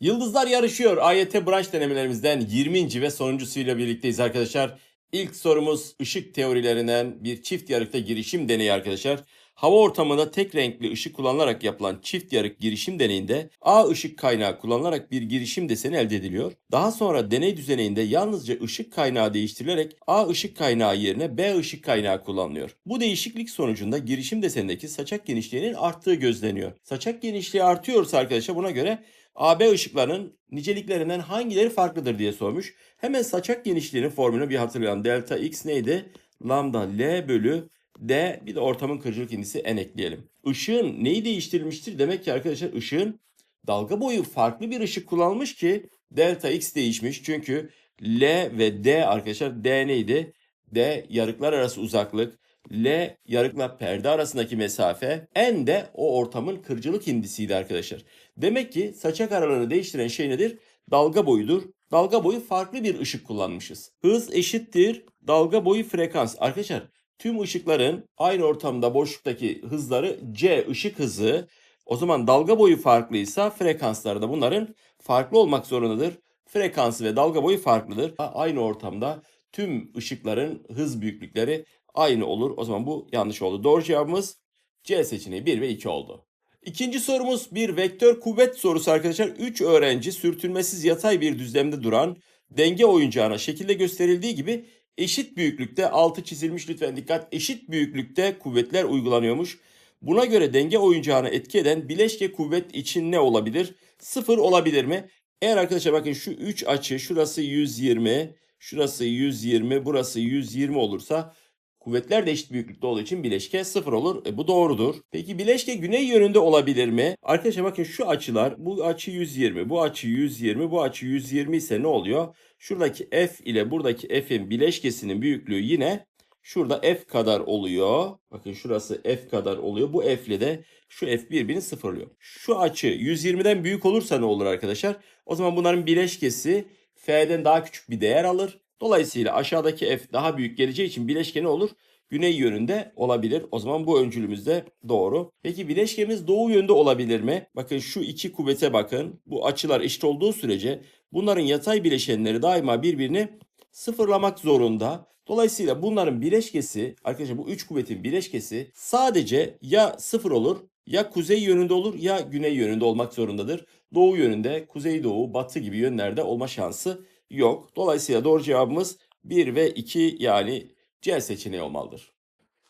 Yıldızlar yarışıyor. AYT branş denemelerimizden 20. ve sonuncusuyla birlikteyiz arkadaşlar. İlk sorumuz ışık teorilerinden bir çift yarıkta girişim deneyi arkadaşlar. Hava ortamında tek renkli ışık kullanılarak yapılan çift yarık girişim deneyinde A ışık kaynağı kullanılarak bir girişim deseni elde ediliyor. Daha sonra deney düzeninde yalnızca ışık kaynağı değiştirilerek A ışık kaynağı yerine B ışık kaynağı kullanılıyor. Bu değişiklik sonucunda girişim desenindeki saçak genişliğinin arttığı gözleniyor. Saçak genişliği artıyorsa arkadaşlar buna göre AB ışıklarının niceliklerinden hangileri farklıdır diye sormuş. Hemen saçak genişliğinin formülünü bir hatırlayalım. Delta x neydi? Lambda L bölü D bir de ortamın kırıcılık indisi n ekleyelim. Işığın neyi değiştirilmiştir? Demek ki arkadaşlar ışığın dalga boyu farklı bir ışık kullanılmış ki delta x değişmiş. Çünkü L ve D arkadaşlar D neydi? D yarıklar arası uzaklık. L yarıkla perde arasındaki mesafe. N de o ortamın kırıcılık indisiydi arkadaşlar. Demek ki saçak aralığını değiştiren şey nedir? Dalga boyudur. Dalga boyu farklı bir ışık kullanmışız. Hız eşittir dalga boyu frekans. Arkadaşlar tüm ışıkların aynı ortamda boşluktaki hızları c ışık hızı. O zaman dalga boyu farklıysa frekansları da bunların farklı olmak zorundadır. Frekansı ve dalga boyu farklıdır. Aynı ortamda tüm ışıkların hız büyüklükleri aynı olur. O zaman bu yanlış oldu. Doğru cevabımız C seçeneği 1 ve 2 oldu. İkinci sorumuz bir vektör kuvvet sorusu arkadaşlar. 3 öğrenci sürtünmesiz yatay bir düzlemde duran denge oyuncağına şekilde gösterildiği gibi eşit büyüklükte altı çizilmiş lütfen dikkat eşit büyüklükte kuvvetler uygulanıyormuş. Buna göre denge oyuncağına etki eden bileşke kuvvet için ne olabilir? Sıfır olabilir mi? Eğer arkadaşlar bakın şu 3 açı şurası 120, şurası 120, burası 120 olursa Kuvvetler de eşit büyüklükte olduğu için bileşke sıfır olur. E, bu doğrudur. Peki bileşke güney yönünde olabilir mi? Arkadaşlar bakın şu açılar bu açı 120, bu açı 120, bu açı 120 ise ne oluyor? Şuradaki f ile buradaki f'in bileşkesinin büyüklüğü yine şurada f kadar oluyor. Bakın şurası f kadar oluyor. Bu f ile de şu f birbirini sıfırlıyor. Şu açı 120'den büyük olursa ne olur arkadaşlar? O zaman bunların bileşkesi f'den daha küçük bir değer alır. Dolayısıyla aşağıdaki f daha büyük geleceği için bileşke ne olur? Güney yönünde olabilir. O zaman bu öncülümüz de doğru. Peki bileşkemiz doğu yönde olabilir mi? Bakın şu iki kuvvete bakın. Bu açılar eşit olduğu sürece bunların yatay bileşenleri daima birbirini sıfırlamak zorunda. Dolayısıyla bunların bileşkesi arkadaşlar bu üç kuvvetin bileşkesi sadece ya sıfır olur ya kuzey yönünde olur ya güney yönünde olmak zorundadır. Doğu yönünde, kuzey doğu, batı gibi yönlerde olma şansı yok. Dolayısıyla doğru cevabımız 1 ve 2 yani C seçeneği olmalıdır.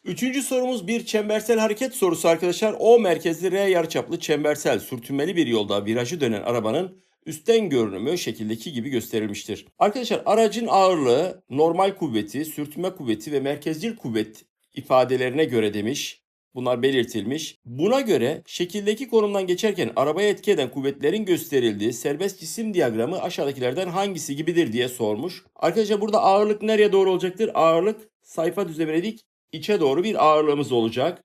Üçüncü sorumuz bir çembersel hareket sorusu arkadaşlar. O merkezli R yarıçaplı çembersel sürtünmeli bir yolda virajı dönen arabanın üstten görünümü şekildeki gibi gösterilmiştir. Arkadaşlar aracın ağırlığı, normal kuvveti, sürtünme kuvveti ve merkezcil kuvvet ifadelerine göre demiş. Bunlar belirtilmiş. Buna göre şekildeki konumdan geçerken arabaya etki eden kuvvetlerin gösterildiği serbest cisim diyagramı aşağıdakilerden hangisi gibidir diye sormuş. Arkadaşlar burada ağırlık nereye doğru olacaktır? Ağırlık sayfa düzlemine dik içe doğru bir ağırlığımız olacak.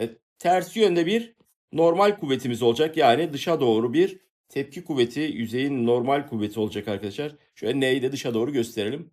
E, ters yönde bir normal kuvvetimiz olacak. Yani dışa doğru bir tepki kuvveti, yüzeyin normal kuvveti olacak arkadaşlar. Şöyle N'yi de dışa doğru gösterelim.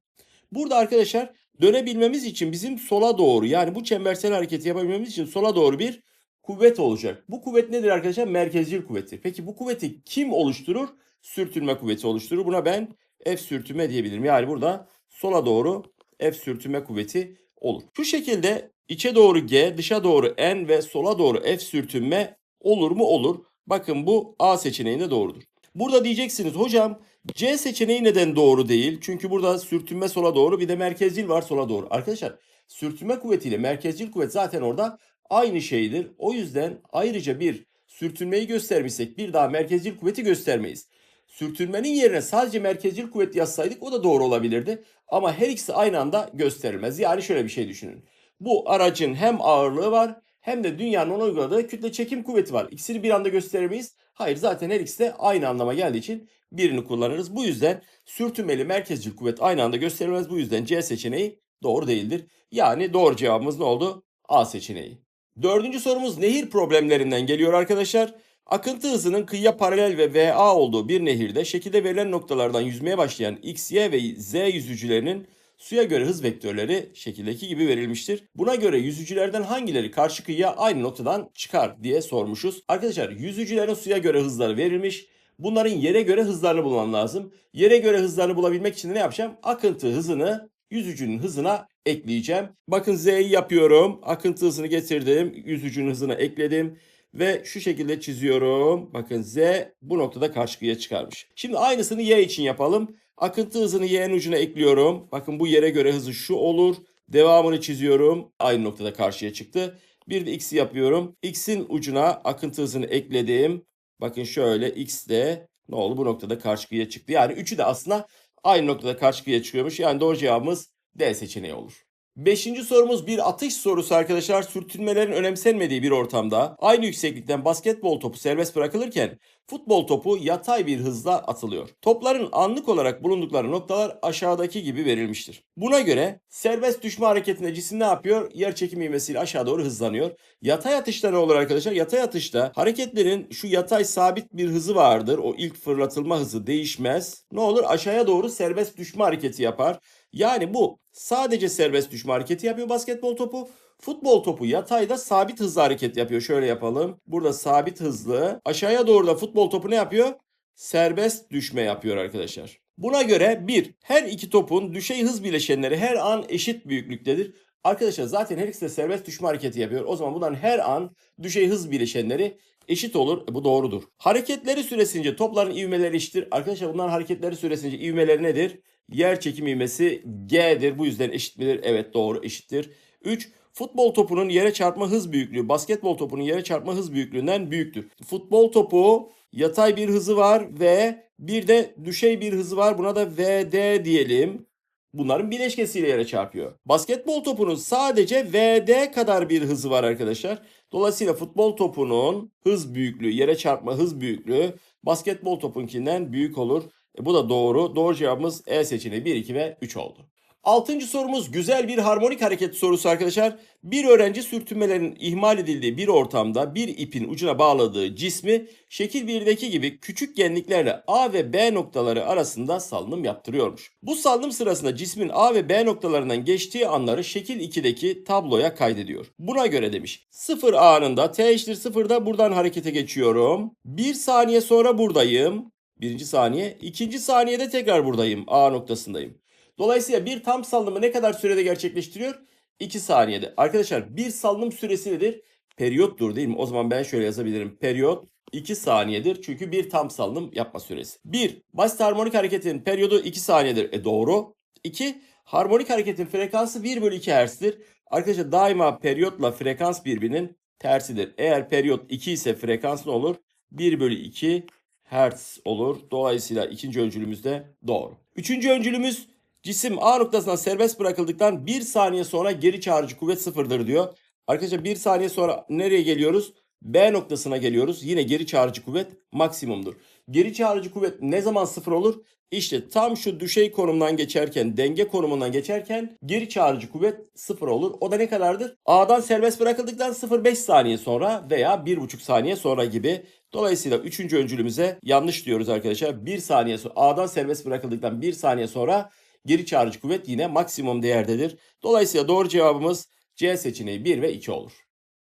Burada arkadaşlar dönebilmemiz için bizim sola doğru yani bu çembersel hareketi yapabilmemiz için sola doğru bir kuvvet olacak. Bu kuvvet nedir arkadaşlar? Merkezcil kuvveti. Peki bu kuvveti kim oluşturur? Sürtünme kuvveti oluşturur. Buna ben F sürtünme diyebilirim. Yani burada sola doğru F sürtünme kuvveti olur. Şu şekilde içe doğru G, dışa doğru N ve sola doğru F sürtünme olur mu? Olur. Bakın bu A seçeneğinde doğrudur. Burada diyeceksiniz hocam C seçeneği neden doğru değil? Çünkü burada sürtünme sola doğru bir de merkezcil var sola doğru. Arkadaşlar sürtünme kuvvetiyle merkezcil kuvvet zaten orada aynı şeydir. O yüzden ayrıca bir sürtünmeyi göstermişsek bir daha merkezcil kuvveti göstermeyiz. Sürtünmenin yerine sadece merkezcil kuvvet yazsaydık o da doğru olabilirdi. Ama her ikisi aynı anda gösterilmez. Yani şöyle bir şey düşünün. Bu aracın hem ağırlığı var hem de dünyanın ona uyguladığı kütle çekim kuvveti var. İkisini bir anda gösteremeyiz. Hayır zaten her ikisi de aynı anlama geldiği için birini kullanırız. Bu yüzden sürtünmeli merkezcil kuvvet aynı anda gösterilmez. Bu yüzden C seçeneği doğru değildir. Yani doğru cevabımız ne oldu? A seçeneği. Dördüncü sorumuz nehir problemlerinden geliyor arkadaşlar. Akıntı hızının kıyıya paralel ve VA olduğu bir nehirde şekilde verilen noktalardan yüzmeye başlayan X, Y ve Z yüzücülerinin suya göre hız vektörleri şekildeki gibi verilmiştir. Buna göre yüzücülerden hangileri karşı kıyıya aynı noktadan çıkar diye sormuşuz. Arkadaşlar yüzücülerin suya göre hızları verilmiş. Bunların yere göre hızlarını bulmam lazım. Yere göre hızlarını bulabilmek için ne yapacağım? Akıntı hızını yüzücünün hızına ekleyeceğim. Bakın Z'yi yapıyorum. Akıntı hızını getirdim. Yüzücünün hızına ekledim. Ve şu şekilde çiziyorum. Bakın Z bu noktada karşıya çıkarmış. Şimdi aynısını Y için yapalım. Akıntı hızını Y'nin ucuna ekliyorum. Bakın bu yere göre hızı şu olur. Devamını çiziyorum. Aynı noktada karşıya çıktı. Bir de X'i yapıyorum. X'in ucuna akıntı hızını ekledim. Bakın şöyle X de ne oldu bu noktada karşıya çıktı. Yani üçü de aslında aynı noktada karşıya çıkıyormuş. Yani doğru cevabımız D seçeneği olur. Beşinci sorumuz bir atış sorusu arkadaşlar. Sürtünmelerin önemsenmediği bir ortamda aynı yükseklikten basketbol topu serbest bırakılırken futbol topu yatay bir hızla atılıyor. Topların anlık olarak bulundukları noktalar aşağıdaki gibi verilmiştir. Buna göre serbest düşme hareketinde cisim ne yapıyor? Yer çekimi ivmesiyle aşağı doğru hızlanıyor. Yatay atışta ne olur arkadaşlar? Yatay atışta hareketlerin şu yatay sabit bir hızı vardır. O ilk fırlatılma hızı değişmez. Ne olur? Aşağıya doğru serbest düşme hareketi yapar. Yani bu sadece serbest düşme hareketi yapıyor basketbol topu. Futbol topu yatayda sabit hızlı hareket yapıyor. Şöyle yapalım. Burada sabit hızlı. Aşağıya doğru da futbol topu ne yapıyor? Serbest düşme yapıyor arkadaşlar. Buna göre bir, her iki topun düşey hız bileşenleri her an eşit büyüklüktedir. Arkadaşlar zaten her ikisi de serbest düşme hareketi yapıyor. O zaman bunların her an düşey hız bileşenleri eşit olur. E, bu doğrudur. Hareketleri süresince topların ivmeleri eşittir. Arkadaşlar bunların hareketleri süresince ivmeleri nedir? Yer çekim ivmesi G'dir. Bu yüzden eşit midir? Evet doğru eşittir. 3. Futbol topunun yere çarpma hız büyüklüğü basketbol topunun yere çarpma hız büyüklüğünden büyüktür. Futbol topu yatay bir hızı var ve bir de düşey bir hızı var. Buna da VD diyelim. Bunların bileşkesiyle yere çarpıyor. Basketbol topunun sadece VD kadar bir hızı var arkadaşlar. Dolayısıyla futbol topunun hız büyüklüğü, yere çarpma hız büyüklüğü basketbol topunkinden büyük olur. E, bu da doğru. Doğru cevabımız E seçeneği 1, 2 ve 3 oldu. Altıncı sorumuz güzel bir harmonik hareket sorusu arkadaşlar. Bir öğrenci sürtünmelerin ihmal edildiği bir ortamda bir ipin ucuna bağladığı cismi şekil 1'deki gibi küçük genliklerle A ve B noktaları arasında salınım yaptırıyormuş. Bu salınım sırasında cismin A ve B noktalarından geçtiği anları şekil 2'deki tabloya kaydediyor. Buna göre demiş 0 anında T eşittir 0'da buradan harekete geçiyorum. 1 saniye sonra buradayım. Birinci saniye. ikinci saniyede tekrar buradayım. A noktasındayım. Dolayısıyla bir tam salınımı ne kadar sürede gerçekleştiriyor? 2 saniyede. Arkadaşlar bir salınım süresi nedir? Periyottur değil mi? O zaman ben şöyle yazabilirim. Periyot 2 saniyedir. Çünkü bir tam salınım yapma süresi. 1. Basit harmonik hareketin periyodu 2 saniyedir. E doğru. 2. Harmonik hareketin frekansı 1 bölü 2 Hz'dir. Arkadaşlar daima periyotla frekans birbirinin tersidir. Eğer periyot 2 ise frekans ne olur? 1 bölü 2 Hz olur. Dolayısıyla ikinci öncülümüz de doğru. Üçüncü öncülümüz Cisim A noktasından serbest bırakıldıktan 1 saniye sonra geri çağrıcı kuvvet sıfırdır diyor. Arkadaşlar 1 saniye sonra nereye geliyoruz? B noktasına geliyoruz. Yine geri çağrıcı kuvvet maksimumdur. Geri çağrıcı kuvvet ne zaman sıfır olur? İşte tam şu düşey konumdan geçerken, denge konumundan geçerken geri çağrıcı kuvvet sıfır olur. O da ne kadardır? A'dan serbest bırakıldıktan 0,5 saniye sonra veya 1,5 saniye sonra gibi. Dolayısıyla 3. öncülümüze yanlış diyoruz arkadaşlar. 1 saniye sonra A'dan serbest bırakıldıktan 1 saniye sonra geri çağrıcı kuvvet yine maksimum değerdedir. Dolayısıyla doğru cevabımız C seçeneği 1 ve 2 olur.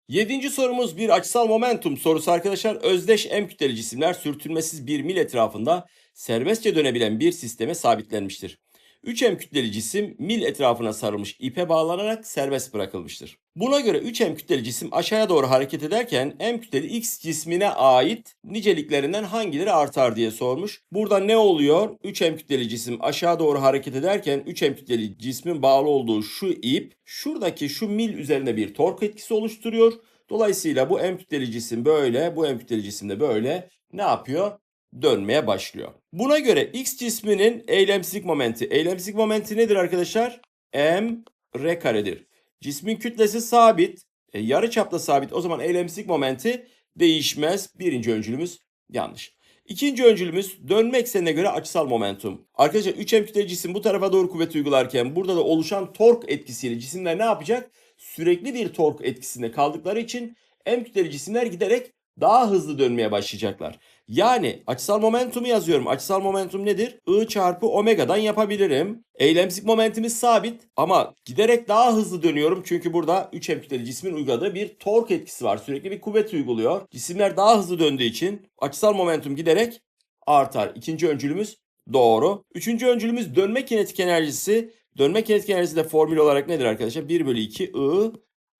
Yedinci sorumuz bir açısal momentum sorusu arkadaşlar. Özdeş M kütleli cisimler sürtünmesiz bir mil etrafında serbestçe dönebilen bir sisteme sabitlenmiştir. 3M kütleli cisim mil etrafına sarılmış ipe bağlanarak serbest bırakılmıştır. Buna göre 3M kütleli cisim aşağıya doğru hareket ederken M kütleli X cismine ait niceliklerinden hangileri artar diye sormuş. Burada ne oluyor? 3M kütleli cisim aşağı doğru hareket ederken 3M kütleli cismin bağlı olduğu şu ip şuradaki şu mil üzerinde bir tork etkisi oluşturuyor. Dolayısıyla bu M kütleli cisim böyle, bu M kütleli cisim de böyle ne yapıyor? Dönmeye başlıyor. Buna göre X cisminin eylemsizlik momenti. Eylemsizlik momenti nedir arkadaşlar? M R karedir. Cismin kütlesi sabit. E, yarı çapta sabit. O zaman eylemsizlik momenti değişmez. Birinci öncülümüz yanlış. İkinci öncülümüz dönme eksenine göre açısal momentum. Arkadaşlar 3M kütleli cisim bu tarafa doğru kuvvet uygularken burada da oluşan tork etkisiyle cisimler ne yapacak? Sürekli bir tork etkisinde kaldıkları için M kütleli cisimler giderek daha hızlı dönmeye başlayacaklar. Yani açısal momentumu yazıyorum. Açısal momentum nedir? I çarpı omega'dan yapabilirim. Eylemsik momentimiz sabit ama giderek daha hızlı dönüyorum. Çünkü burada 3 kütleli cismin uyguladığı bir tork etkisi var. Sürekli bir kuvvet uyguluyor. Cisimler daha hızlı döndüğü için açısal momentum giderek artar. İkinci öncülümüz doğru. Üçüncü öncülümüz dönme kinetik enerjisi. Dönme kinetik enerjisi de formül olarak nedir arkadaşlar? 1 bölü 2 I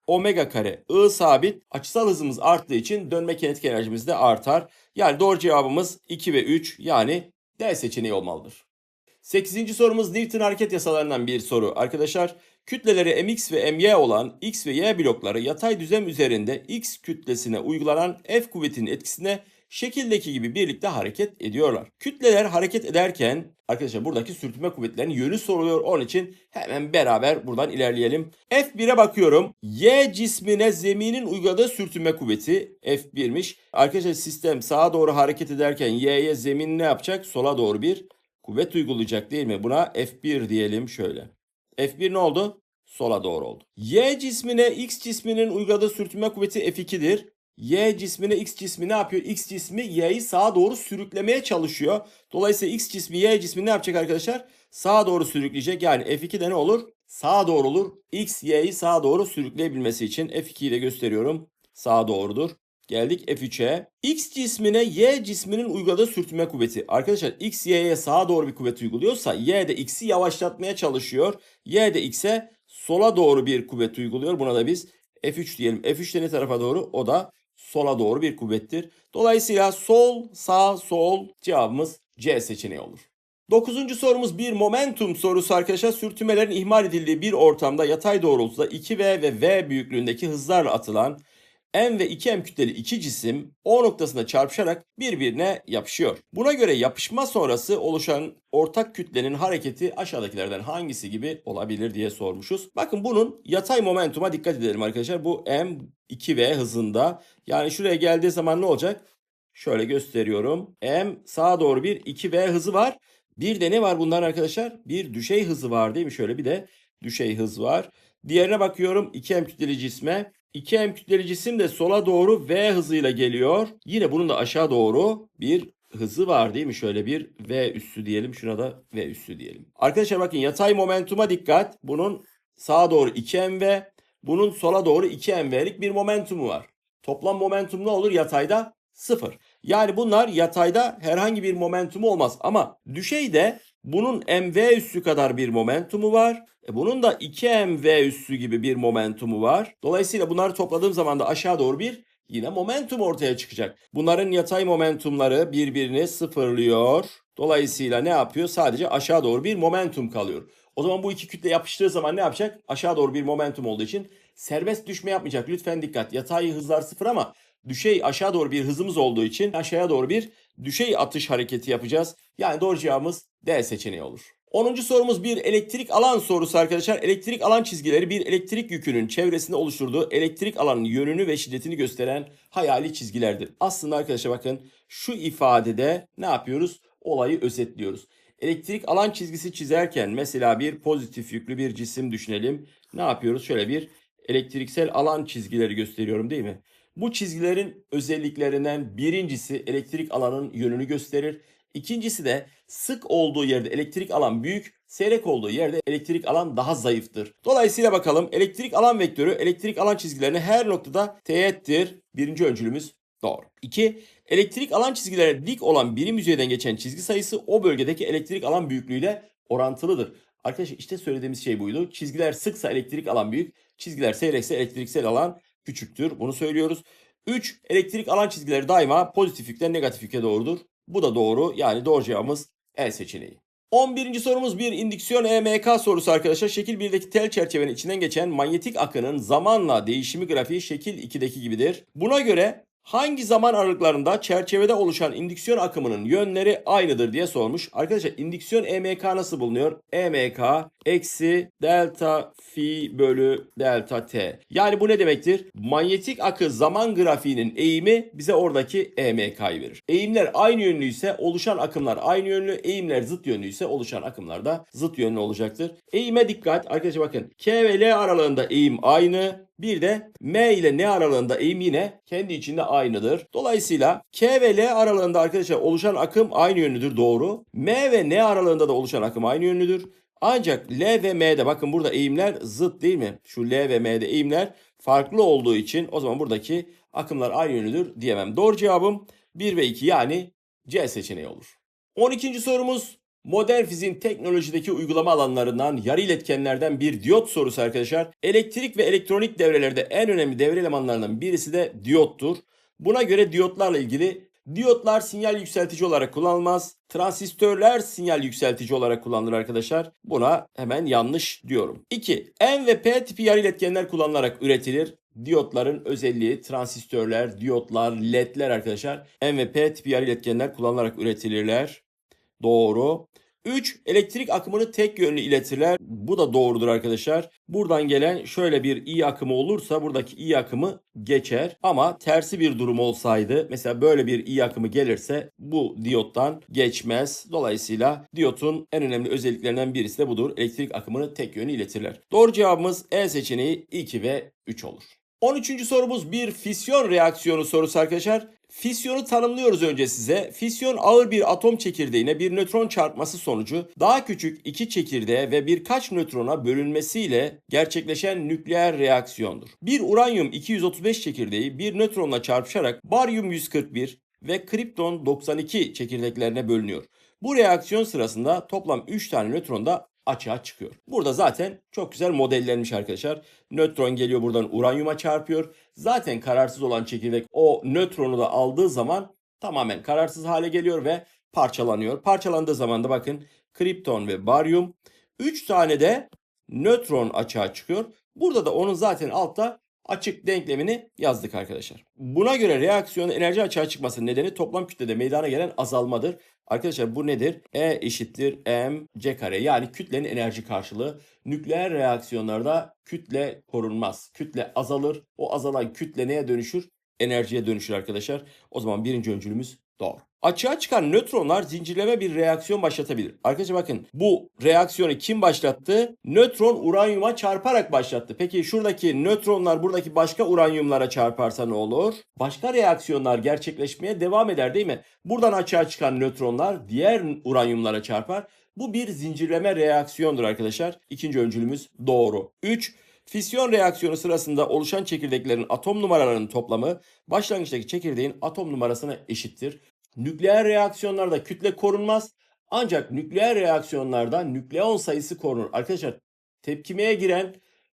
omega kare. I sabit. Açısal hızımız arttığı için dönme kinetik enerjimiz de artar. Yani doğru cevabımız 2 ve 3 yani D seçeneği olmalıdır. 8. sorumuz Newton hareket yasalarından bir soru. Arkadaşlar kütleleri mx ve my olan x ve y blokları yatay düzlem üzerinde x kütlesine uygulanan F kuvvetinin etkisine şekildeki gibi birlikte hareket ediyorlar. Kütleler hareket ederken arkadaşlar buradaki sürtünme kuvvetlerinin yönü soruluyor. Onun için hemen beraber buradan ilerleyelim. F1'e bakıyorum. Y cismine zeminin uyguladığı sürtünme kuvveti F1'miş. Arkadaşlar sistem sağa doğru hareket ederken Y'ye zemin ne yapacak? Sola doğru bir kuvvet uygulayacak değil mi? Buna F1 diyelim şöyle. F1 ne oldu? Sola doğru oldu. Y cismine X cisminin uyguladığı sürtünme kuvveti F2'dir. Y cismine X cismi ne yapıyor? X cismi Y'yi sağa doğru sürüklemeye çalışıyor. Dolayısıyla X cismi Y cismi ne yapacak arkadaşlar? Sağa doğru sürükleyecek. Yani F2'de ne olur? Sağa doğru olur. X Y'yi sağa doğru sürükleyebilmesi için F2'yi de gösteriyorum. Sağa doğrudur. Geldik F3'e. X cismine Y cisminin uyguladığı sürtünme kuvveti. Arkadaşlar X Y'ye sağa doğru bir kuvvet uyguluyorsa Y de X'i yavaşlatmaya çalışıyor. Y de X'e sola doğru bir kuvvet uyguluyor. Buna da biz F3 diyelim. F3 de ne tarafa doğru? O da sola doğru bir kuvvettir. Dolayısıyla sol, sağ, sol cevabımız C seçeneği olur. Dokuzuncu sorumuz bir momentum sorusu arkadaşlar. Sürtünmelerin ihmal edildiği bir ortamda yatay doğrultuda 2V ve V büyüklüğündeki hızlarla atılan M ve 2M kütleli iki cisim O noktasında çarpışarak birbirine yapışıyor. Buna göre yapışma sonrası oluşan ortak kütlenin hareketi aşağıdakilerden hangisi gibi olabilir diye sormuşuz. Bakın bunun yatay momentuma dikkat edelim arkadaşlar. Bu M 2V hızında. Yani şuraya geldiği zaman ne olacak? Şöyle gösteriyorum. M sağa doğru bir 2V hızı var. Bir de ne var bunlar arkadaşlar? Bir düşey hızı var değil mi? Şöyle bir de düşey hız var. Diğerine bakıyorum 2M kütleli cisme. 2M kütleli cisim de sola doğru V hızıyla geliyor. Yine bunun da aşağı doğru bir hızı var değil mi? Şöyle bir V üssü diyelim. Şuna da V üssü diyelim. Arkadaşlar bakın yatay momentuma dikkat. Bunun sağa doğru 2mv, bunun sola doğru 2mv'lik bir momentumu var. Toplam momentum ne olur yatayda? Sıfır. Yani bunlar yatayda herhangi bir momentumu olmaz. Ama düşeyde bunun mv üssü kadar bir momentumu var. E bunun da 2mv üssü gibi bir momentumu var. Dolayısıyla bunları topladığım zaman da aşağı doğru bir yine momentum ortaya çıkacak. Bunların yatay momentumları birbirini sıfırlıyor. Dolayısıyla ne yapıyor? Sadece aşağı doğru bir momentum kalıyor. O zaman bu iki kütle yapıştığı zaman ne yapacak? Aşağı doğru bir momentum olduğu için serbest düşme yapmayacak. Lütfen dikkat. Yatay hızlar sıfır ama düşey aşağı doğru bir hızımız olduğu için aşağıya doğru bir düşey atış hareketi yapacağız. Yani doğru cevabımız D seçeneği olur. 10. sorumuz bir elektrik alan sorusu arkadaşlar. Elektrik alan çizgileri bir elektrik yükünün çevresinde oluşturduğu elektrik alanın yönünü ve şiddetini gösteren hayali çizgilerdir. Aslında arkadaşlar bakın şu ifadede ne yapıyoruz? Olayı özetliyoruz. Elektrik alan çizgisi çizerken mesela bir pozitif yüklü bir cisim düşünelim. Ne yapıyoruz? Şöyle bir elektriksel alan çizgileri gösteriyorum değil mi? Bu çizgilerin özelliklerinden birincisi elektrik alanın yönünü gösterir. İkincisi de sık olduğu yerde elektrik alan büyük, seyrek olduğu yerde elektrik alan daha zayıftır. Dolayısıyla bakalım elektrik alan vektörü elektrik alan çizgilerini her noktada teğettir. Birinci öncülümüz doğru. 2. Elektrik alan çizgilerine dik olan birim yüzeyden geçen çizgi sayısı o bölgedeki elektrik alan büyüklüğüyle orantılıdır. Arkadaşlar işte söylediğimiz şey buydu. Çizgiler sıksa elektrik alan büyük, çizgiler seyrekse elektriksel alan küçüktür. Bunu söylüyoruz. 3. Elektrik alan çizgileri daima pozitif yükten negatif yüke doğrudur. Bu da doğru. Yani doğru cevabımız E seçeneği. 11. sorumuz bir indüksiyon EMK sorusu arkadaşlar. Şekil 1'deki tel çerçevenin içinden geçen manyetik akının zamanla değişimi grafiği şekil 2'deki gibidir. Buna göre hangi zaman aralıklarında çerçevede oluşan indüksiyon akımının yönleri aynıdır diye sormuş. Arkadaşlar indüksiyon EMK nasıl bulunuyor? EMK eksi delta fi bölü delta t. Yani bu ne demektir? Manyetik akı zaman grafiğinin eğimi bize oradaki EMK'yı verir. Eğimler aynı yönlüyse oluşan akımlar aynı yönlü, eğimler zıt yönlüyse oluşan akımlar da zıt yönlü olacaktır. Eğime dikkat. Arkadaşlar bakın K ve L aralığında eğim aynı. Bir de M ile N aralığında eğim yine kendi içinde aynıdır. Dolayısıyla K ve L aralığında arkadaşlar oluşan akım aynı yönlüdür doğru. M ve N aralığında da oluşan akım aynı yönlüdür. Ancak L ve M'de bakın burada eğimler zıt değil mi? Şu L ve M'de eğimler farklı olduğu için o zaman buradaki akımlar aynı yönlüdür diyemem. Doğru cevabım 1 ve 2 yani C seçeneği olur. 12. sorumuz modern fiziğin teknolojideki uygulama alanlarından yarı iletkenlerden bir diyot sorusu arkadaşlar. Elektrik ve elektronik devrelerde en önemli devre elemanlarından birisi de diyottur. Buna göre diyotlarla ilgili diyotlar sinyal yükseltici olarak kullanılmaz. Transistörler sinyal yükseltici olarak kullanılır arkadaşlar. Buna hemen yanlış diyorum. 2. N ve P tipi yarı iletkenler kullanılarak üretilir. Diyotların özelliği transistörler, diyotlar, ledler arkadaşlar. N ve P tipi yarı iletkenler kullanılarak üretilirler. Doğru. 3. Elektrik akımını tek yönlü iletirler. Bu da doğrudur arkadaşlar. Buradan gelen şöyle bir i akımı olursa buradaki i akımı geçer. Ama tersi bir durum olsaydı mesela böyle bir i akımı gelirse bu diyottan geçmez. Dolayısıyla diyotun en önemli özelliklerinden birisi de budur. Elektrik akımını tek yönlü iletirler. Doğru cevabımız E seçeneği 2 ve 3 olur. 13. sorumuz bir fisyon reaksiyonu sorusu arkadaşlar. Fisyonu tanımlıyoruz önce size. Fisyon ağır bir atom çekirdeğine bir nötron çarpması sonucu daha küçük iki çekirdeğe ve birkaç nötrona bölünmesiyle gerçekleşen nükleer reaksiyondur. Bir uranyum 235 çekirdeği bir nötronla çarpışarak baryum 141 ve kripton 92 çekirdeklerine bölünüyor. Bu reaksiyon sırasında toplam 3 tane nötron da açığa çıkıyor. Burada zaten çok güzel modellenmiş arkadaşlar. Nötron geliyor buradan uranyuma çarpıyor. Zaten kararsız olan çekirdek o nötronu da aldığı zaman tamamen kararsız hale geliyor ve parçalanıyor. Parçalandığı zaman da bakın kripton ve baryum 3 tane de nötron açığa çıkıyor. Burada da onun zaten altta açık denklemini yazdık arkadaşlar. Buna göre reaksiyonun enerji açığa çıkmasının nedeni toplam kütlede meydana gelen azalmadır. Arkadaşlar bu nedir? E eşittir m c kare yani kütlenin enerji karşılığı. Nükleer reaksiyonlarda kütle korunmaz. Kütle azalır. O azalan kütle neye dönüşür? Enerjiye dönüşür arkadaşlar. O zaman birinci öncülümüz doğru. Açığa çıkan nötronlar zincirleme bir reaksiyon başlatabilir. Arkadaşlar bakın bu reaksiyonu kim başlattı? Nötron uranyuma çarparak başlattı. Peki şuradaki nötronlar buradaki başka uranyumlara çarparsa ne olur? Başka reaksiyonlar gerçekleşmeye devam eder değil mi? Buradan açığa çıkan nötronlar diğer uranyumlara çarpar. Bu bir zincirleme reaksiyondur arkadaşlar. İkinci öncülümüz doğru. 3. Fisyon reaksiyonu sırasında oluşan çekirdeklerin atom numaralarının toplamı başlangıçtaki çekirdeğin atom numarasına eşittir. Nükleer reaksiyonlarda kütle korunmaz. Ancak nükleer reaksiyonlarda nükleon sayısı korunur. Arkadaşlar tepkimeye giren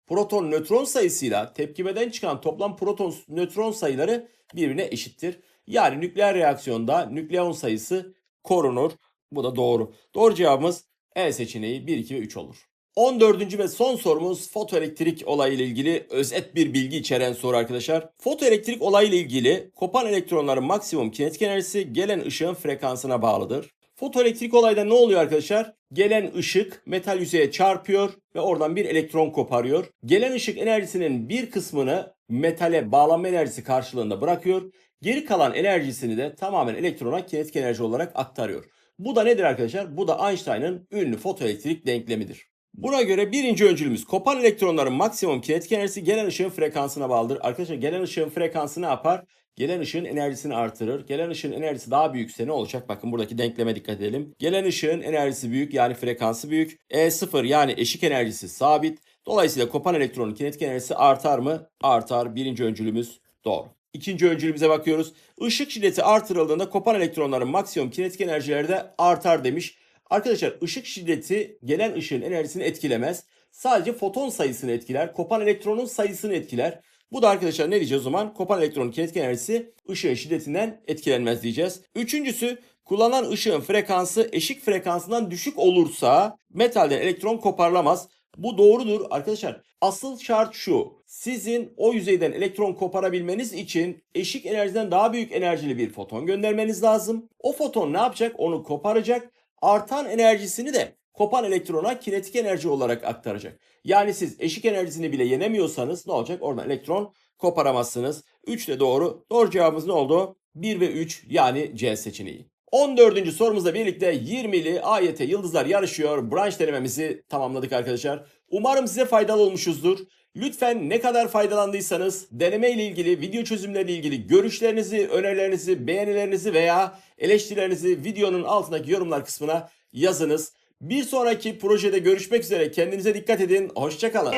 proton nötron sayısıyla tepkimeden çıkan toplam proton nötron sayıları birbirine eşittir. Yani nükleer reaksiyonda nükleon sayısı korunur. Bu da doğru. Doğru cevabımız E seçeneği 1, 2 ve 3 olur. 14. ve son sorumuz fotoelektrik olayı ile ilgili özet bir bilgi içeren soru arkadaşlar. Fotoelektrik olayı ile ilgili kopan elektronların maksimum kinetik enerjisi gelen ışığın frekansına bağlıdır. Fotoelektrik olayda ne oluyor arkadaşlar? Gelen ışık metal yüzeye çarpıyor ve oradan bir elektron koparıyor. Gelen ışık enerjisinin bir kısmını metale bağlanma enerjisi karşılığında bırakıyor. Geri kalan enerjisini de tamamen elektrona kinetik enerji olarak aktarıyor. Bu da nedir arkadaşlar? Bu da Einstein'ın ünlü fotoelektrik denklemidir. Buna göre birinci öncülümüz kopan elektronların maksimum kinetik enerjisi gelen ışığın frekansına bağlıdır. Arkadaşlar gelen ışığın frekansı ne yapar? Gelen ışığın enerjisini artırır. Gelen ışığın enerjisi daha büyükse ne olacak? Bakın buradaki denkleme dikkat edelim. Gelen ışığın enerjisi büyük yani frekansı büyük. E0 yani eşik enerjisi sabit. Dolayısıyla kopan elektronun kinetik enerjisi artar mı? Artar. Birinci öncülümüz doğru. İkinci öncülümüze bakıyoruz. Işık şiddeti artırıldığında kopan elektronların maksimum kinetik enerjileri de artar demiş. Arkadaşlar ışık şiddeti gelen ışığın enerjisini etkilemez. Sadece foton sayısını etkiler. Kopan elektronun sayısını etkiler. Bu da arkadaşlar ne diyeceğiz o zaman? Kopan elektronun kinetik enerjisi ışığın şiddetinden etkilenmez diyeceğiz. Üçüncüsü kullanılan ışığın frekansı eşik frekansından düşük olursa metalden elektron koparılamaz. Bu doğrudur arkadaşlar. Asıl şart şu. Sizin o yüzeyden elektron koparabilmeniz için eşik enerjiden daha büyük enerjili bir foton göndermeniz lazım. O foton ne yapacak? Onu koparacak artan enerjisini de kopan elektrona kinetik enerji olarak aktaracak. Yani siz eşik enerjisini bile yenemiyorsanız ne olacak? Oradan elektron koparamazsınız. 3 de doğru. Doğru cevabımız ne oldu? 1 ve 3 yani C seçeneği. 14. sorumuzla birlikte 20'li AYT Yıldızlar yarışıyor. Branş denememizi tamamladık arkadaşlar. Umarım size faydalı olmuşuzdur. Lütfen ne kadar faydalandıysanız deneme ile ilgili, video çözümleriyle ilgili görüşlerinizi, önerilerinizi, beğenilerinizi veya eleştirilerinizi videonun altındaki yorumlar kısmına yazınız. Bir sonraki projede görüşmek üzere. Kendinize dikkat edin. Hoşçakalın.